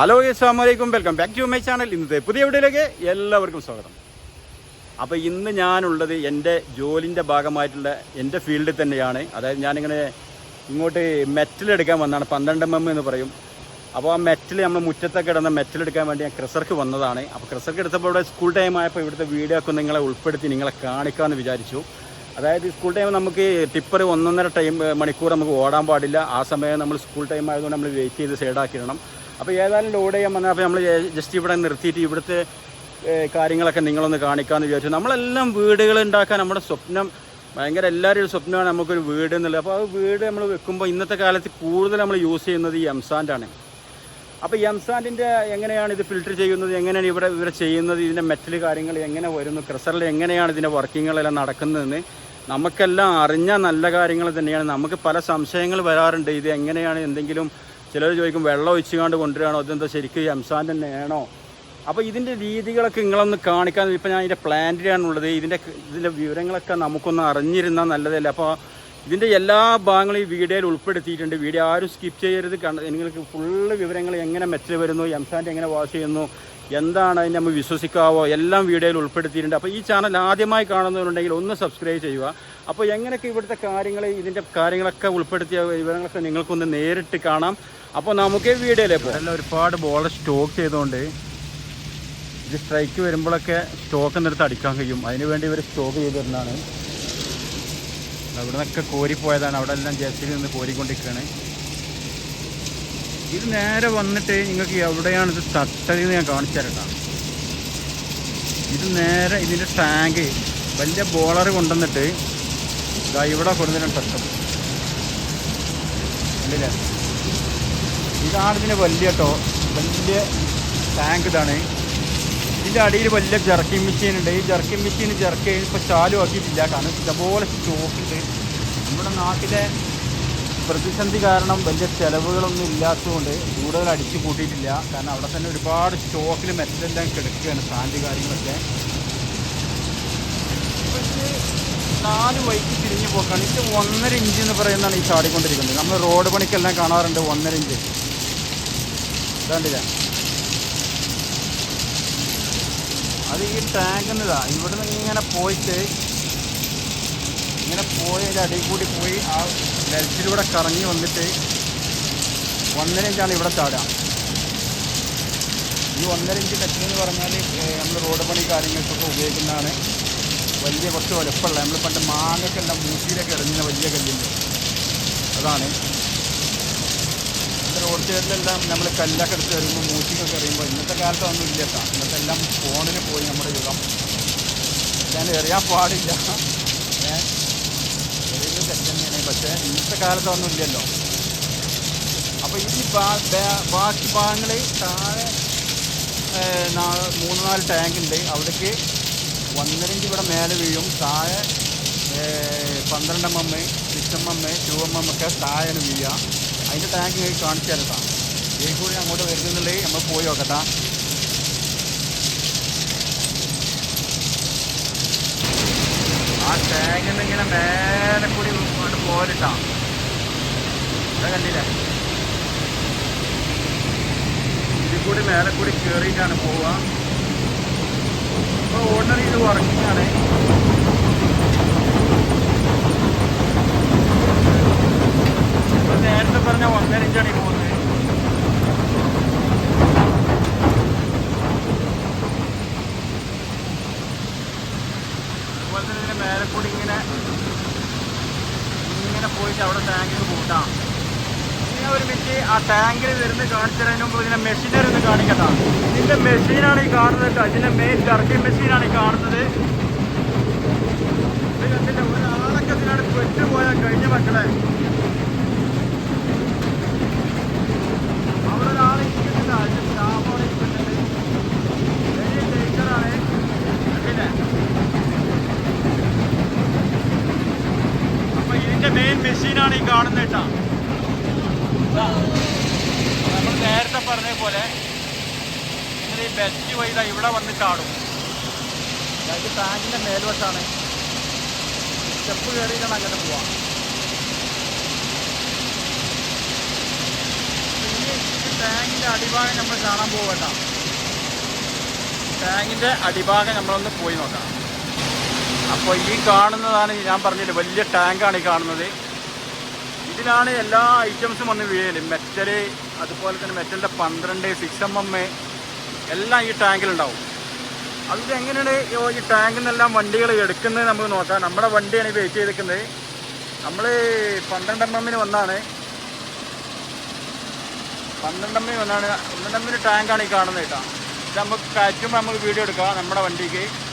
Hello അസ്സാമലൈക്കും welcome back to my channel ഇന്നത്തെ പുതിയ വീഡിയോയിലേക്ക് എല്ലാവർക്കും സ്വാഗതം. അപ്പോൾ ഇന്ന് ഞാനുള്ളത് എന്റെ ജോലിന്റെ ഭാഗമായിട്ടുള്ള എന്റെ ഫീൽഡിൽ തന്നെയാണ്. അതായത് ഞാനിങ്ങനെ ഇങ്ങോട്ട് മെറ്റൽ എടുക്കാൻ വന്നതാണ് പന്ത്രണ്ട് എം എം എന്ന് പറയും. അപ്പോൾ ആ മെറ്റൽ നമ്മൾ മുറ്റത്തൊക്കെ ഇടുന്ന മെറ്റൽ എടുക്കാൻ വേണ്ടി ഞാൻ ക്രിസർക്ക് വന്നതാണ്. അപ്പോൾ ക്രിസർക്ക് എടുത്തപ്പോൾ ഇവിടെ സ്കൂൾ ടൈം ആയപ്പോൾ ഇവിടുത്തെ വീഡിയോ ഒക്കെ നിങ്ങളെ ഉൾപ്പെടുത്തി നിങ്ങളെ കാണിക്കാമെന്ന് വിചാരിച്ചു. അതായത് സ്കൂൾ ടൈം നമുക്ക് ടിപ്പർ ഒന്നൊന്നര ടൈം മണിക്കൂർ നമുക്ക് ഓടാൻ പാടില്ല. ആ സമയം നമ്മൾ സ്കൂൾ ടൈം ആയതുകൊണ്ട് നമ്മൾ വെയിറ്റ് ചെയ്ത് സൈഡാക്കിയിടണം അപ്പോൾ ഏതായാലും ലോഡ് ചെയ്യാൻ വന്നാൽ അപ്പോൾ നമ്മൾ ജസ്റ്റ് ഇവിടെ നിർത്തിയിട്ട് ഇവിടുത്തെ കാര്യങ്ങളൊക്കെ നിങ്ങളൊന്ന് കാണിക്കാമെന്ന് വിചാരിച്ചു. നമ്മളെല്ലാം വീടുകൾ ഉണ്ടാക്കാൻ നമ്മുടെ സ്വപ്നം ഭയങ്കര എല്ലാവരും ഒരു സ്വപ്നമാണ് നമുക്കൊരു വീട് എന്നുള്ളത്. അപ്പോൾ ആ വീട് നമ്മൾ വെക്കുമ്പോൾ ഇന്നത്തെ കാലത്ത് കൂടുതൽ നമ്മൾ യൂസ് ചെയ്യുന്നത് ഈ എംസാൻഡാണ് അപ്പോൾ ഈ എംസാൻഡിന്റെ എങ്ങനെയാണ് ഇത് ഫിൽറ്റർ ചെയ്യുന്നത്? എങ്ങനെയാണ് ഇവിടെ ഇവിടെ ചെയ്യുന്നത്? ഇതിന്റെ മെറ്റൽ കാര്യങ്ങൾ എങ്ങനെ വരുന്നു? ക്രസറിൽ എങ്ങനെയാണ് ഇതിന്റെ വർക്കിങ്ങുകളെല്ലാം നടക്കുന്നതെന്ന് നമുക്കെല്ലാം അറിഞ്ഞ നല്ല കാര്യങ്ങൾ തന്നെയാണ്. നമുക്ക് പല സംശയങ്ങൾ വരാറുണ്ട്. ഇത് എങ്ങനെയാണ്? എന്തെങ്കിലും ചിലർ ചോദിക്കും വെള്ളം ഒഴിച്ചുകൊണ്ട് കൊണ്ടുവരികയാണോ? അതെന്താ ശരിക്കും ഈ എംസാൻഡ് തന്നെയാണോ അപ്പോൾ ഇതിന്റെ രീതികളൊക്കെ നിങ്ങളൊന്ന് കാണിക്കാൻ ഇപ്പോൾ ഞാൻ ഇതിന്റെ പ്ലാന്റിലാണുള്ളത് ഇതിന്റെ ഇതിന്റെ വിവരങ്ങളൊക്കെ നമുക്കൊന്ന് അറിഞ്ഞിരുന്നാൽ നല്ലതല്ല? അപ്പോൾ ഇതിന്റെ എല്ലാ ഭാഗങ്ങളും ഈ വീഡിയോയിൽ ഉൾപ്പെടുത്തിയിട്ടുണ്ട്. വീഡിയോ ആരും സ്കിപ്പ് ചെയ്യരുത്. കണ്ട നിങ്ങൾക്ക് ഫുള്ള് വിവരങ്ങൾ എങ്ങനെ മെറ്റൽ വരുന്നു എംസാന്റെ എങ്ങനെ വാഷ് ചെയ്യുന്നു എന്താണ് അതിന് നമ്മൾ വിശ്വസിക്കാവോ? എല്ലാം വീഡിയോയിൽ ഉൾപ്പെടുത്തിയിട്ടുണ്ട്. അപ്പോൾ ഈ ചാനൽ ആദ്യമായി കാണുന്നവരുണ്ടെങ്കിൽ ഒന്ന് സബ്സ്ക്രൈബ് ചെയ്യുക. അപ്പോൾ എങ്ങനെയൊക്കെ ഇവിടുത്തെ കാര്യങ്ങൾ ഇതിന്റെ കാര്യങ്ങളൊക്കെ ഉൾപ്പെടുത്തിയ വിവരങ്ങളൊക്കെ നിങ്ങൾക്കൊന്ന് നേരിട്ട് കാണാം. അപ്പോൾ നമുക്ക് വീഡിയോയിലേക്ക് പോകാം. ഒരുപാട് ബോൾ സ്റ്റോക്ക് ചെയ്തുകൊണ്ട് ഇത് സ്ട്രൈക്ക് വരുമ്പോഴൊക്കെ സ്റ്റോക്ക് എന്നിടത്ത് അടിക്കാൻ കഴിയും. അതിന് വേണ്ടി ഇവർ സ്റ്റോക്ക് ചെയ്ത് തരുന്നതാണ്. അവിടെ നിന്നൊക്കെ കോരിപ്പോയതാണ്. അവിടെ എല്ലാം ജേഴ്സിയിൽ നിന്ന് കോരിക്കൊണ്ടിരിക്കുകയാണ്. ഇത് നേരെ വന്നിട്ട് നിങ്ങൾക്ക് എവിടെയാണ് ഇത് തട്ടതെന്ന് ഞാൻ കാണിച്ചു ഇത് നേരെ ഇതിന്റെ ടാങ്ക് വലിയ ബോളർ കൊണ്ടുവന്നിട്ട് ഇതാ ഇവിടെ കൊടുത്തിട്ട് തട്ടം. കണ്ടില്ലേ? ഇതാണ് ഇതിന്റെ വലിയ കേട്ടോ വലിയ ടാങ്ക് ഇതാണ്. ഇതിന്റെ അടിയിൽ വലിയ ജർക്കി മെഷീൻ ഉണ്ട്. ഈ ജർക്കി മെഷീൻ ജർക്ക് ഇപ്പോൾ ചാലു ആക്കിയിട്ടില്ല. കാരണം ഇതുപോലെ സ്റ്റോക്കുണ്ട് നമ്മുടെ നാട്ടിലെ പ്രതിസന്ധി കാരണം വലിയ ചിലവുകളൊന്നും ഇല്ലാത്തതുകൊണ്ട് കൂടുതൽ അടിച്ചു കൂട്ടിയിട്ടില്ല. കാരണം അവിടെ തന്നെ ഒരുപാട് സ്റ്റോക്കിൽ മെറ്റലെല്ലാം കിടക്കുകയാണ് സാൻഡ് കാര്യങ്ങളൊക്കെ. നാല് വൈക്ക് തിരിഞ്ഞു പോക്കാണ്. ഇത് ഒന്നര ഇഞ്ച് എന്ന് പറയുന്നതാണ് ഈ ചാടിക്കൊണ്ടിരിക്കുന്നത്. നമ്മൾ റോഡ് പണിക്കെല്ലാം കാണാറുണ്ട് ഒന്നര ഇഞ്ച് ഇതാണ്ടില്ല അത് ഈ ടാങ്കിന്നതാ ഇവിടെ നിന്ന് ഇങ്ങനെ പോയിട്ട് ഇങ്ങനെ പോയി അതിന്റെ അടിയിൽ കൂടി പോയി ആ ലെൽസിലൂടെ കറങ്ങി വന്നിട്ട് ഒന്നര ഇഞ്ചാണ് ഇവിടെ ചാടുക. ഈ ഒന്നര ഇഞ്ച് കച്ചെന്ന് പറഞ്ഞാൽ നമ്മൾ റോഡ് പണി കാര്യങ്ങൾക്കൊക്കെ ഉപയോഗിക്കുന്നതാണ് വലിയ കുറച്ച് വലുപ്പമുള്ള. നമ്മൾ പണ്ട് മാങ്ങക്കെല്ലാം മൂട്ടിയിലൊക്കെ ഇറങ്ങുന്ന വലിയ കല്ലിന്റെ അതാണ്. റോഡ് സൈഡിലെല്ലാം നമ്മൾ കല്ലൊക്കെ എടുത്ത് വരുമ്പോൾ മൂട്ടിക്കൊക്കെ എറിയുമ്പോൾ ഇന്നത്തെ കാലത്ത് ഒന്നും ഇല്ല കേട്ടോ. ഇന്നത്തെ എല്ലാം ഫോണിന് പോയി നമ്മുടെ യുഗം. ഞാൻ എറിയാൻ പാടില്ല. തെറ്റ് പക്ഷേ ഇന്നത്തെ കാലത്ത് ഒന്നും ഇല്ലല്ലോ. അപ്പോൾ ഈ ബാക്കി ഭാഗങ്ങൾ താഴെ മൂന്ന് നാല് ടാങ്ക് ഉണ്ട്. അവിടേക്ക് ഒന്നരഞ്ച് ഇവിടെ മേലെ വീഴും. താഴെ പന്ത്രണ്ട് എം എം എം ഒക്കെ താഴെയാണ് വീഴുക. അതിന്റെ ടാങ്ക് കാണിച്ചു തരട്ടാ ഈ കൂടി അങ്ങോട്ട് വരുന്നുണ്ടെങ്കിൽ നമ്മൾ പോയി നോക്കട്ടാ. ആ നിന്ന് ഇങ്ങനെ മേലെ കൂടി പോരിട്ടാ. ഇവിടെ കണ്ടില്ലേ? ഇതിൽ കൂടി മേലെ കൂടി കയറിയിട്ടാണ് പോവുക. ഇപ്പോൾ ഓർഡിനറി ഇത് വർക്കിംഗ് ആണ്. നേരത്തെ പറഞ്ഞ ഒന്നര ഇഞ്ചാണ് ഈ പോകുന്നത്. അതുപോലെ തന്നെ ഇതിന് മേലെ കൂടി ഇങ്ങനെ ഇങ്ങനെ പോയിട്ട് അവിടെ ടാങ്കിൽ കൂട്ടാം. ഇനി ഒരു മിനിറ്റ് ആ ടാങ്കിൽ വരുന്ന കാണിച്ചതിന് മുമ്പ് ഇതിനെ മെഷീനറി ഒന്ന് കാണിക്കട്ടാ. ഇതിന്റെ മെഷീനാണ് ഈ കാണുന്നത് കേട്ടോ. ഇതിന്റെ മെയിൻ ടർക്കിംഗ് മെഷീനാണ് ഈ കാണുന്നത്. ഒരാളൊക്കെ ഇതിനാണ് പെട്ടുപോയാൽ കഴിഞ്ഞ മക്കളെ അവിടെ ഒരാൾ ഇരിക്കുന്നില്ല അതിന്റെ സ്റ്റാഫ് അവിടെ ഇരിക്കുന്നുണ്ട് വലിയ ടീച്ചറാണ് കണ്ടില്ലേ ഇതിന്റെ മെയിൻ മെഷീനാണ് ഈ കാണുന്നത് കേട്ടോ. നമ്മൾ നേരത്തെ പറഞ്ഞ പോലെ ഇങ്ങനെ ഈ ബെസ്റ്റ് വൈദ ഇവിടെ വന്ന് ചാടും. അതായത് ടാങ്കിന്റെ മേൽവശാണ്. സ്റ്റെപ്പ് കയറിയിട്ടാണ് അങ്ങനെ പോവാം. ടാങ്കിന്റെ അടിഭാഗം നമ്മൾ കാണാൻ പോവട്ടോ ടാങ്കിന്റെ അടിഭാഗം നമ്മളൊന്ന് പോയി നോക്കാം. അപ്പോൾ ഈ കാണുന്നതാണ് ഞാൻ പറഞ്ഞത് വലിയ ടാങ്കാണ് ഈ കാണുന്നത്. ഇതിലാണ് എല്ലാ ഐറ്റംസും വന്ന് വീഴൽ. മെറ്റൽ അതുപോലെ തന്നെ മെറ്റലിന്റെ പന്ത്രണ്ട് സിക്സ് എം എം എല്ലാം ഈ ടാങ്കിലുണ്ടാവും. അതിൽ എങ്ങനെയാണ് ഈ- ടാങ്കിൽ നിന്നെല്ലാം വണ്ടികൾ എടുക്കുന്നത് നമുക്ക് നോക്കാം. നമ്മുടെ വണ്ടിയാണ് ഈ വെയിറ്റ് ചെയ്തിരിക്കുന്നത്. നമ്മൾ പന്ത്രണ്ട് എം എമ്മിന് വന്നാണ്. പന്ത്രണ്ട് എം വന്നാണ്. പന്ത്രണ്ട് എമ്മിന് ടാങ്കാണ് ഈ കാണുന്നത് കേട്ടോ. ഇത് നമുക്ക് കയറ്റുമ്പോൾ നമുക്ക് വീഡിയോ എടുക്കാം നമ്മുടെ വണ്ടിക്ക്.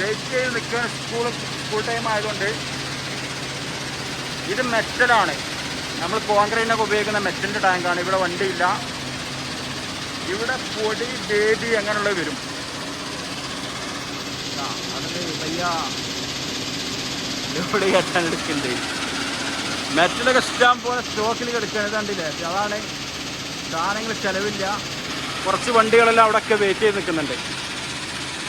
വെയിറ്റ് ചെയ്ത് നിൽക്കുന്ന സ്കൂൾ സ്കൂൾ ടൈം ആയതുകൊണ്ട് ഇത് മെറ്റലാണ്. നമ്മൾ കോൺക്രീറ്റിനൊക്കെ ഉപയോഗിക്കുന്ന മെറ്റലിന്റെ ടാങ്കാണ് ഇവിടെ വണ്ടിയില്ല. ഇവിടെ പൊടി ബേബി അങ്ങനെയുള്ളത് വരും. ഇവിടെ കെട്ടാൻ എടുക്കുന്നുണ്ട് മെറ്റലൊക്കെ ഇഷ്ടം പോലെ സ്റ്റോക്കിൽ കിടക്കാൻ കണ്ടില്ലേ? അതാണ് സാധനങ്ങൾ ചിലവില്ല. കുറച്ച് വണ്ടികളെല്ലാം അവിടെയൊക്കെ വെയിറ്റ് ചെയ്ത് നിൽക്കുന്നുണ്ട്.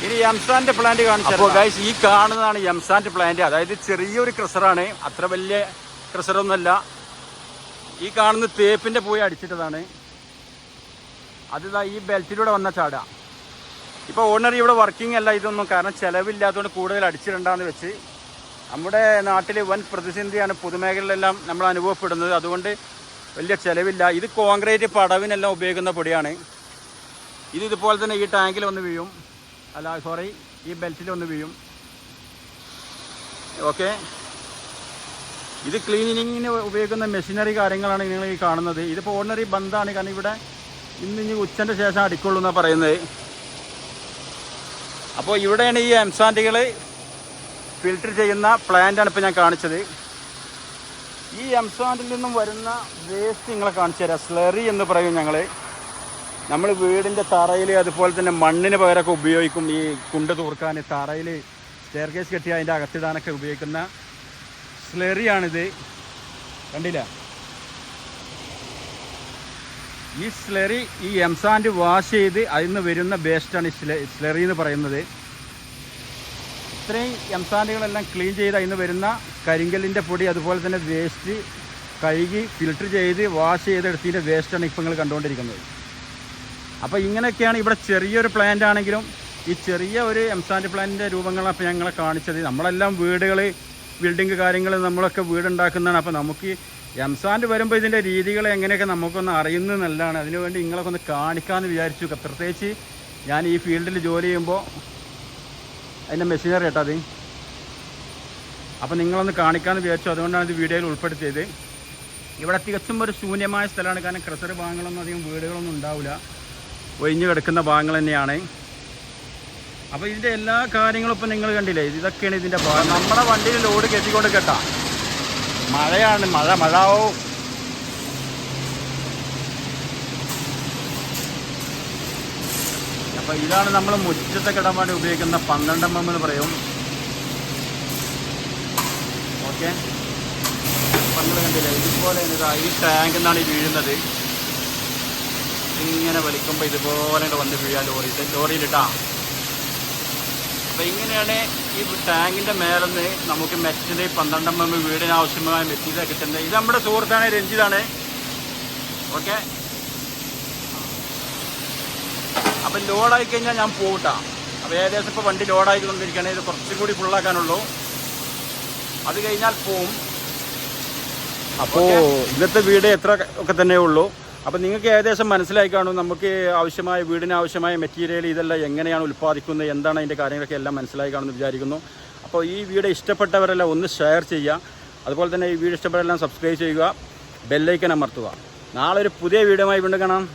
ഇനി എംസാന്റെ പ്ലാന്റ് കാണിച്ചു അപ്പോൾ ഗൈസ് ഈ കാണുന്നതാണ് എംസാന്റെ പ്ലാന്റ് അതായത് ചെറിയൊരു ക്രഷറാണ്. അത്ര വലിയ ക്രഷറൊന്നുമല്ല. ഈ കാണുന്ന തേപ്പിന്റെ പോയി അടിച്ചിട്ടതാണ്. അതിതാ ഈ ബെൽറ്റിലൂടെ വന്ന ചാട. ഇപ്പോൾ ഓണർ ഇവിടെ വർക്കിംഗ് അല്ല ഇതൊന്നും കാരണം ചിലവില്ലാത്തതുകൊണ്ട് കൂടുതൽ അടിച്ചിടണ്ടെന്ന് വെച്ച് നമ്മുടെ നാട്ടിൽ വൻ പ്രതിസന്ധിയാണ് പൊതുമേഖലയിലെല്ലാം നമ്മൾ അനുഭവപ്പെടുന്നത്. അതുകൊണ്ട് വലിയ ചിലവില്ല. ഇത് കോൺക്രീറ്റ് പടവിനെല്ലാം ഉപയോഗിക്കുന്ന പൊടിയാണ്. ഇത് ഇതുപോലെ തന്നെ ഈ ടാങ്കിൽ വന്ന് വീഴും. അല്ല സോറി ഈ ബെൽറ്റിൽ ഒന്ന് വീഴും. ഓക്കെ ഇത് ക്ലീനിങ്ങിന് ഉപയോഗിക്കുന്ന മെഷീനറി കാര്യങ്ങളാണ് നിങ്ങൾ ഈ കാണുന്നത്. ഇതിപ്പോൾ ഓർഡിനറി ബന്ധാണ്. കാരണം ഇവിടെ ഇന്ന് ഇനി ഉച്ചന്റെ ശേഷം അടിക്കുള്ളൂ എന്നാണ് പറയുന്നത്. അപ്പോൾ ഇവിടെയാണ് ഈ എംസാന്റുകൾ ഫിൽറ്റർ ചെയ്യുന്ന പ്ലാന്റാണ് ഇപ്പോൾ ഞാൻ കാണിച്ചത്. ഈ എംസാന്റിൽ നിന്നും വരുന്ന വേസ്റ്റ് നിങ്ങളെ കാണിച്ചു തരാം. സ്ലറി എന്ന് പറയും ഞങ്ങൾ നമ്മൾ വീടിന്റെ തറയിൽ അതുപോലെ തന്നെ മണ്ണിന് പകരമൊക്കെ ഉപയോഗിക്കും ഈ കുണ്ട് തൂർക്കാൻ. തറയിൽ സ്റ്റെയർകേസ് കെട്ടി അതിന്റെ അകത്തിടാനൊക്കെ ഉപയോഗിക്കുന്ന സ്ലെറിയാണിത്. കണ്ടില്ല? ഈ സ്ലെറി ഈ എംസാൻഡ് വാഷ് ചെയ്ത് അതിൽ നിന്ന് വരുന്ന വേസ്റ്റാണ് ഈ സ്ലെ സ്ലറി എന്ന് പറയുന്നത്. ഇത്രയും എംസാൻഡുകളെല്ലാം ക്ലീൻ ചെയ്ത് അതിൽ നിന്ന് വരുന്ന കരിങ്കല്ലിന്റെ പൊടി അതുപോലെ തന്നെ വേസ്റ്റ് കഴുകി ഫിൽറ്റർ ചെയ്ത് വാഷ് ചെയ്തെടുത്തതിന്റെ വേസ്റ്റാണ് ഇപ്പം നിങ്ങൾ കണ്ടുകൊണ്ടിരിക്കുന്നത്. അപ്പോൾ ഇങ്ങനെയൊക്കെയാണ് ഇവിടെ ചെറിയൊരു പ്ലാന്റ് ആണെങ്കിലും ഈ ചെറിയ ഒരു എംസാൻഡ് പ്ലാന്റിന്റെ രൂപങ്ങളാണ് അപ്പോൾ ഞങ്ങളെ കാണിച്ചത്. നമ്മളെല്ലാം വീടുകൾ ബിൽഡിംഗ് കാര്യങ്ങൾ നമ്മളൊക്കെ വീടുണ്ടാക്കുന്നതാണ്. അപ്പോൾ നമുക്ക് എംസാൻഡ് വരുമ്പോൾ ഇതിന്റെ രീതികൾ എങ്ങനെയൊക്കെ നമുക്കൊന്ന് അറിയുന്നത് നല്ലതാണ്. അതിനുവേണ്ടി നിങ്ങളൊക്കെ ഒന്ന് കാണിക്കാമെന്ന് വിചാരിച്ചു. പ്രത്യേകിച്ച് ഞാൻ ഈ ഫീൽഡിൽ ജോലി ചെയ്യുമ്പോൾ അതിന്റെ മെഷീനറി കേട്ടോ അത്. അപ്പോൾ നിങ്ങളൊന്ന് കാണിക്കാമെന്ന് വിചാരിച്ചു. അതുകൊണ്ടാണ് ഇത് വീഡിയോയിൽ ഉൾപ്പെടുത്തിയത്. ഇവിടെ തികച്ചും ഒരു ശൂന്യമായ സ്ഥലമാണ്. കാരണം ക്രസർ ഭാഗങ്ങളൊന്നും അധികം വീടുകളൊന്നും ഉണ്ടാവില്ല. ഒഴിഞ്ഞു കിടക്കുന്ന ഭാഗങ്ങൾ തന്നെയാണ്. അപ്പോൾ ഇതിന്റെ എല്ലാ കാര്യങ്ങളും ഇപ്പം നിങ്ങൾ കണ്ടില്ലേ? ഇതൊക്കെയാണ് ഇതിന്റെ ഭാഗം. നമ്മുടെ വണ്ടിയിൽ ലോഡ് കെട്ടിക്കൊണ്ട് കേട്ടാ. മഴയാണ്. മഴ മഴ അപ്പോൾ ഇതാണ് നമ്മൾ മുറ്റത്തെ കിടാൻ വേണ്ടി ഉപയോഗിക്കുന്ന പന്ത്രണ്ട് എം എന്ന് പറയും. ഓക്കെ. പന്ത്രണ്ട് കണ്ടില്ലേ? ഇതുപോലെ ഇതാ ഈ ടാങ്കിൽ നിന്നാണ് വീഴുന്നത്. ഇങ്ങനെ വലിക്കുമ്പോൾ ഇതുപോലെ വന്ന് വീഴാൻ ലോറി ലോറിയിലിട്ടാ. അപ്പോൾ ഇങ്ങനെയാണ് ഈ ടാങ്കിന്റെ മേലെന്ന് നമുക്ക് മെറ്റിന്റെ പന്ത്രണ്ട് എം എം വീടിന് ആവശ്യമായ മെറ്റീരിയൽ കിട്ടുന്നത്. ഇത് നമ്മുടെ സുഹൃത്താണ് രഞ്ജിതാണ്. ഓക്കെ? അപ്പം ലോഡായി കഴിഞ്ഞാൽ ഞാൻ പോകട്ടാ അപ്പോൾ ഏകദേശം ഇപ്പോൾ വണ്ടി ലോഡായി കൊണ്ടിരിക്കുകയാണ് ഇത് കുറച്ചും കൂടി ഫുള്ളാക്കാനുള്ളൂ. അത് കഴിഞ്ഞാൽ പോവും. അപ്പോൾ ഇന്നത്തെ വീട് എത്ര ഒക്കെ തന്നെ ഉള്ളൂ അപ്പോൾ നിങ്ങൾക്ക് ഏകദേശം മനസ്സിലായി കാണും നമുക്ക് ആവശ്യമായ വീടിന് ആവശ്യമായ മെറ്റീരിയൽ ഇതെല്ലാം എങ്ങനെയാണ് ഉൽപ്പാദിക്കുന്നത് എന്താണ് അതിന്റെ കാര്യങ്ങളൊക്കെ എല്ലാം മനസ്സിലായി കാണുമെന്ന് വിചാരിക്കുന്നു. അപ്പോൾ ഈ വീഡിയോ ഇഷ്ടപ്പെട്ടവരെല്ലാം ഒന്ന് ഷെയർ ചെയ്യുക. അതുപോലെ തന്നെ ഈ വീഡിയോ ഇഷ്ടപ്പെട്ടെല്ലാം സബ്സ്ക്രൈബ് ചെയ്യുക. ബെല്ലൈക്കൻ അമർത്തുക. നാളെ ഒരു പുതിയ വീഡിയോയുമായി വീണ്ടും കാണാം.